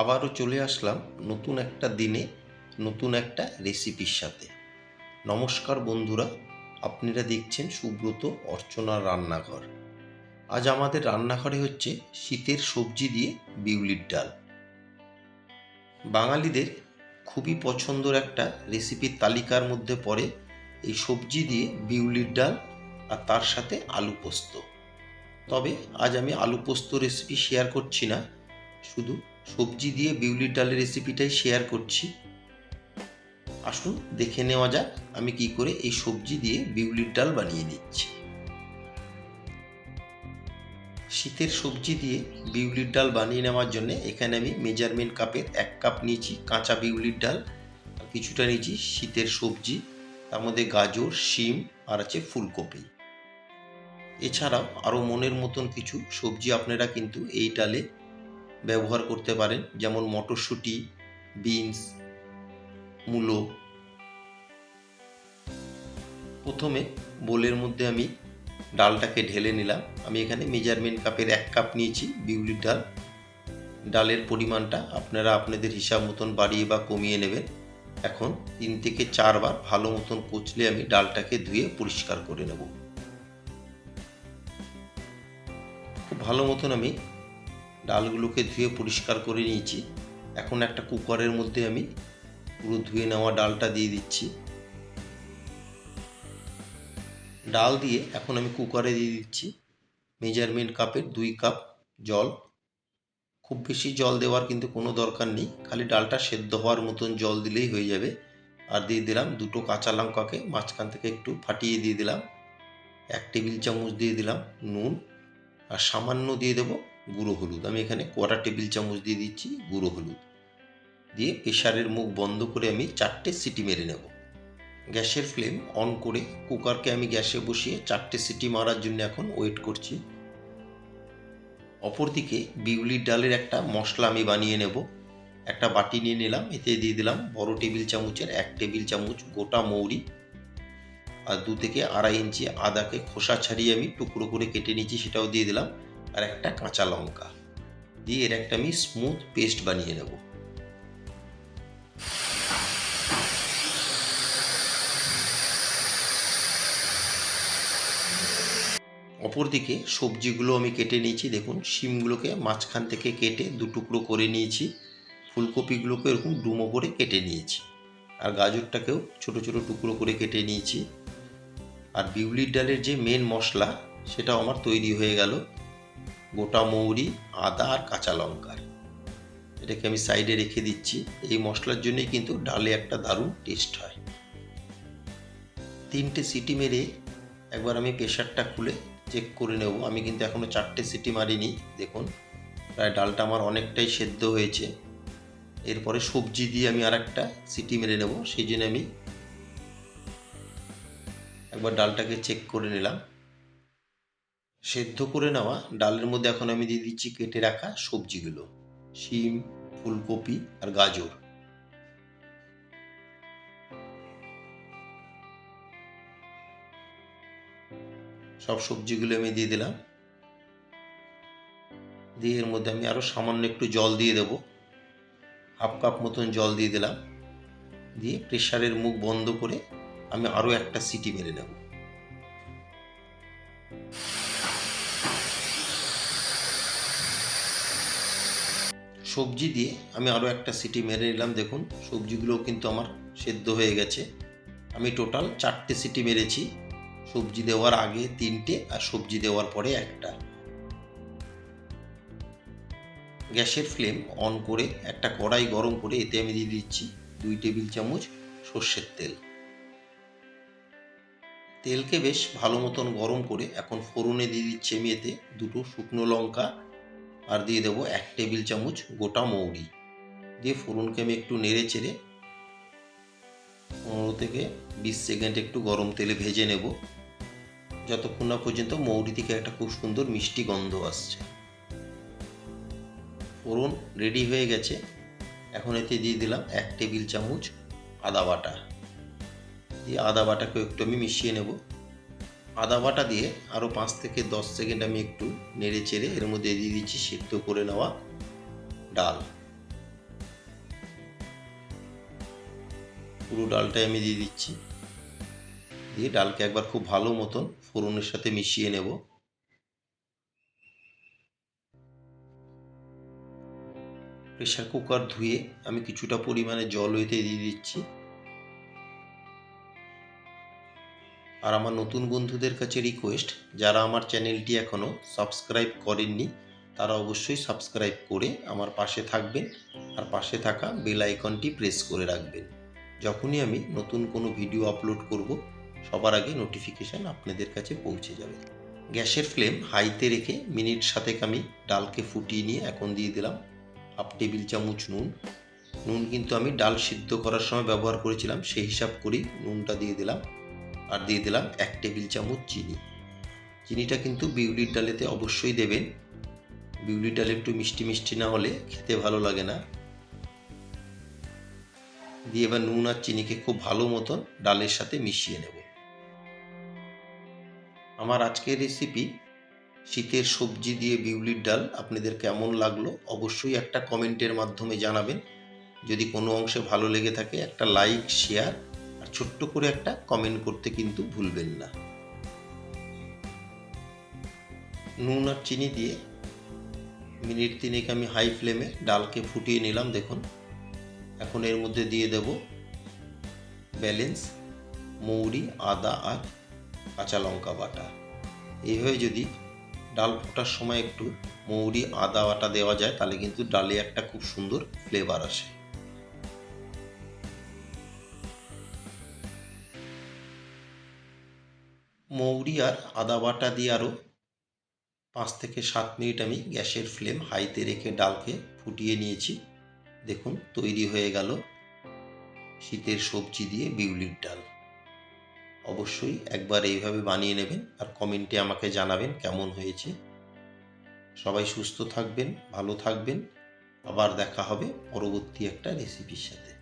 আবারও চলে আসলাম নতুন একটা দিনে, নতুন একটা রেসিপির সাথে। নমস্কার বন্ধুরা, আপনারা দেখছেন সুব্রত অর্চনার রান্নাঘর। আজ আমাদের রান্নাঘরে হচ্ছে শীতের সবজি দিয়ে বিউলির ডাল। বাঙালিদের খুবই পছন্দর একটা রেসিপির তালিকার মধ্যে পড়ে এই সবজি দিয়ে বিউলির ডাল আর তার সাথে আলু পোস্ত। তবে আজ আমি আলু পোস্ত রেসিপি শেয়ার করছি না, শুধু সবজি দিয়ে বিউলির ডালের রেসিপিটাই শেয়ার করছি। আসুন দেখে নেওয়া যাক আমি কি করে এই সবজি দিয়ে বিউলির ডাল বানিয়ে নিচ্ছি। শীতের সবজি দিয়ে বিউলির ডাল বানিয়ে নেওয়ার জন্য এখানে আমি মেজারমেন্ট কাপের এক কাপ নিয়েছি, কাঁচা বিউলির ডাল কিছুটা নিয়েছি শীতের সবজি, তার মধ্যে গাজর, শিম, আর আছে ফুলকপি। এছাড়াও আরও মনের মতন কিছু সবজি আপনারা কিন্তু এই ডালে ব্যবহার করতে পারেন, যেমন মটরশুঁটি, বিনস, মূলো। প্রথমে বোলের মধ্যে আমি ডালটাকে ঢেলে নিলাম। আমি এখানে মেজারমেন্ট কাপের এক কাপ নিয়েছি, বিউলির ডাল। ডালের পরিমাণটা আপনারা আপনাদের হিসাব মতন বাড়িয়ে বা কমিয়ে নেবেন। এখন তিন থেকে চারবার ভালো মতন কচলে আমি ডালটাকে ধুয়ে পরিষ্কার করে নেব। খুব ভালো মতন আমি ডালগুলোকে ধুয়ে পরিষ্কার করে নিয়েছি। এখন একটা কুকারের মধ্যে আমি পুরো ধুয়ে নেওয়া ডালটা দিয়ে দিচ্ছি। ডাল দিয়ে এখন আমি কুকারে দিয়ে দিচ্ছি মেজারমেন্ট কাপের দুই কাপ জল। খুব বেশি জল দেওয়ার কিন্তু কোনো দরকার নেই, খালি ডালটা সেদ্ধ হওয়ার মতন জল দিলেই হয়ে যাবে। আর দিয়ে দিলাম দুটো কাঁচা লঙ্কাকে মাঝখান থেকে একটু ফাটিয়ে দিয়ে দিলাম। এক টেবিল চামচ দিয়ে দিলাম নুন। আর সামান্য দিয়ে দেবো গুঁড়ো হলুদ। আমি এখানে কোয়াটার টেবিল চামচ দিয়ে দিচ্ছি গুঁড়ো হলুদ। দিয়ে প্রেশারের মুখ বন্ধ করে আমি চারটে সিটি মেরে নেব। গ্যাসের ফ্লেম অন করে কুকারকে আমি গ্যাসে বসিয়ে চারটে সিটি মারার জন্য এখন ওয়েট করছি। অপরদিকে বিউলির ডালের একটা মশলা আমি বানিয়ে নেব। একটা বাটি নিয়ে নিলাম, এতে দিয়ে দিলাম বড় টেবিল চামচের এক টেবিল চামচ গোটা মৌরি আর দু থেকে আড়াই ইঞ্চি আদাকে খোসা ছাড়িয়ে আমি টুকরো করে কেটে নিচ্ছি, সেটাও দিয়ে দিলাম। আর একটা কাঁচা লঙ্কা। দিয়ে এর একটা আমি স্মুথ পেস্ট বানিয়ে নেব। অপরদিকে সবজিগুলো আমি কেটে নিয়েছি। দেখুন, শিমগুলোকে মাঝখান থেকে কেটে দু টুকরো করে নিয়েছি। ফুলকপিগুলোকে এরকম ডুমো করে কেটে নিয়েছি। আর গাজরটাকেও ছোট ছোট টুকরো করে কেটে নিয়েছি। আর বিউলির ডালের যে মেন মশলা, সেটাও আমার তৈরি হয়ে গেল। গোটা মৌরি, আদা আর কাঁচা লঙ্কার। এটাকে আমি সাইডে রেখে দিচ্ছি। এই মশলার জন্যই কিন্তু ডালে একটা দারুণ টেস্ট হয়। তিনটে সিটি মেরে একবার আমি প্রেশারটা খুলে চেক করে নেব। আমি কিন্তু এখনও চারটে সিটি মারিনি, দেখুন। প্রায় ডালটা আমার অনেকটাই সেদ্ধ হয়েছে। এরপরে সবজি দিয়ে আমি আর একটা সিটি মেরে নেব। সেই জন্য আমি একবার ডালটাকে চেক করে নিলাম। সেদ্ধ করে নেওয়া ডালের মধ্যে এখন আমি দিয়ে দিচ্ছি কেটে রাখা সবজিগুলো। শিম, ফুলকপি আর গাজর। সব সবজিগুলো আমি দিয়ে দিলাম। দিয়ে এর মধ্যে আমি আরও সামান্য একটু জল দিয়ে দেব। হাফ কাপ মতন জল দিয়ে দিলাম। দিয়ে প্রেশারের মুখ বন্ধ করে আমি আরও একটা সিটি মেরে নেব। সবজি দিয়ে আমি আরও একটা সিটি মেরে নিলাম, দেখুন। সবজিগুলোও কিন্তু আমার সেদ্ধ হয়ে গেছে। আমি টোটাল চারটে সিটি মেরেছি। সবজি দেওয়ার আগে তিনটে আর সবজি দেওয়ার পরে একটা। গ্যাসের ফ্লেম অন করে একটা কড়াই গরম করে এতে আমি দিয়ে দিচ্ছি দুই টেবিল চামচ সর্ষের তেল। তেলকে বেশ ভালো মতন গরম করে এখন ফোড়নে দিয়ে দিচ্ছি আমি এতে দুটো শুকনো লঙ্কা আর দিয়ে দেবো এক টেবিল চামচ গোটা মৌরি। দিয়ে ফোড়নকে আমি একটু নেড়ে চেড়ে পনেরো থেকে বিশ সেকেন্ড একটু গরম তেলে ভেজে নেব। যতক্ষণ না পর্যন্ত মৌরি থেকে একটা খুব সুন্দর মিষ্টি গন্ধ আসছে। ফোড়ন রেডি হয়ে গেছে। এখন এতে দিয়ে দিলাম এক টেবিল চামচ আদা বাটা। দিয়ে আদা বাটাকে একটু আমি মিশিয়ে নেব। আদা বাটা দিয়ে আরও পাঁচ থেকে দশ সেকেন্ড আমি একটু নেড়ে চেড়ে এর মধ্যে দিয়ে দিচ্ছি সিদ্ধ করে নেওয়া ডাল। পুরো ডালটাই আমি দিয়ে দিচ্ছি। দিয়ে ডালকে একবার খুব ভালো মতন ফোড়নের সাথে মিশিয়ে নেব। প্রেশার কুকার ধুয়ে আমি কিছুটা পরিমাণে জল হইতে দিয়ে দিচ্ছি। আর আমার নতুন বন্ধুদের কাছে রিকোয়েস্ট যারা আমার চ্যানেলটি এখনও সাবস্ক্রাইব করেননি, তারা অবশ্যই সাবস্ক্রাইব করে আমার পাশে থাকবেন আর পাশে থাকা বেল আইকনটি প্রেস করে রাখবেন। যখনই আমি নতুন কোনো ভিডিও আপলোড করব, সবার আগে নোটিফিকেশান আপনাদের কাছে পৌঁছে যাবে। গ্যাসের ফ্লেম হাইতে রেখে মিনিট সাতেক আমি ডালকে ফুটিয়ে নিয়ে এখন দিয়ে দিলাম হাফ টেবিল চামচ নুন। নুন কিন্তু আমি ডাল সিদ্ধ করার সময় ব্যবহার করেছিলাম, সেই হিসাব করেই নুনটা দিয়ে দিলাম। আর দিয়ে দিলাম এক টেবিল চামচ চিনি। চিনিটা কিন্তু বিউলির ডালেতে অবশ্যই দেবেন। বিউলির ডাল একটু মিষ্টি মিষ্টি না হলে খেতে ভালো লাগে না। দিয়ে এবার নুন আর চিনিকে খুব ভালো মতন ডালের সাথে মিশিয়ে নেব। আমার আজকের রেসিপি শীতের সবজি দিয়ে বিউলির ডাল আপনাদের কেমন লাগল অবশ্যই একটা কমেন্টের মাধ্যমে জানাবেন। যদি কোনো অংশে ভালো লেগে থাকে, একটা লাইক শেয়ার ছোট্ট করে একটা কমেন্ট করতে কিন্তু ভুলবেন না। নুন আর চিনি দিয়ে মিনিট তিনেক আমি হাই ফ্লেমে ডালকে ফুটিয়ে নিলাম, দেখুন। এখন এর মধ্যে দিয়ে দেব ব্যালেন্স, মৌরি, আদা আর কাঁচা লঙ্কা বাটা। এইভাবে যদি ডাল ফোটার সময় একটু মৌরি, আদা বাটা দেওয়া যায়, তাহলে কিন্তু ডালে একটা খুব সুন্দর ফ্লেভার আসে। মৌরি আর আদা বাটা দিয়ে আরও পাঁচ থেকে সাত মিনিট আমি গ্যাসের ফ্লেম হাইতে রেখে ডালকে ফুটিয়ে নিয়েছি। দেখুন, তৈরি হয়ে গেল শীতের সবজি দিয়ে বিউলির ডাল। অবশ্যই একবার এইভাবে বানিয়ে নেবেন আর কমেন্টে আমাকে জানাবেন কেমন হয়েছে। সবাই সুস্থ থাকবেন, ভালো থাকবেন। আবার দেখা হবে পরবর্তী একটা রেসিপির সাথে।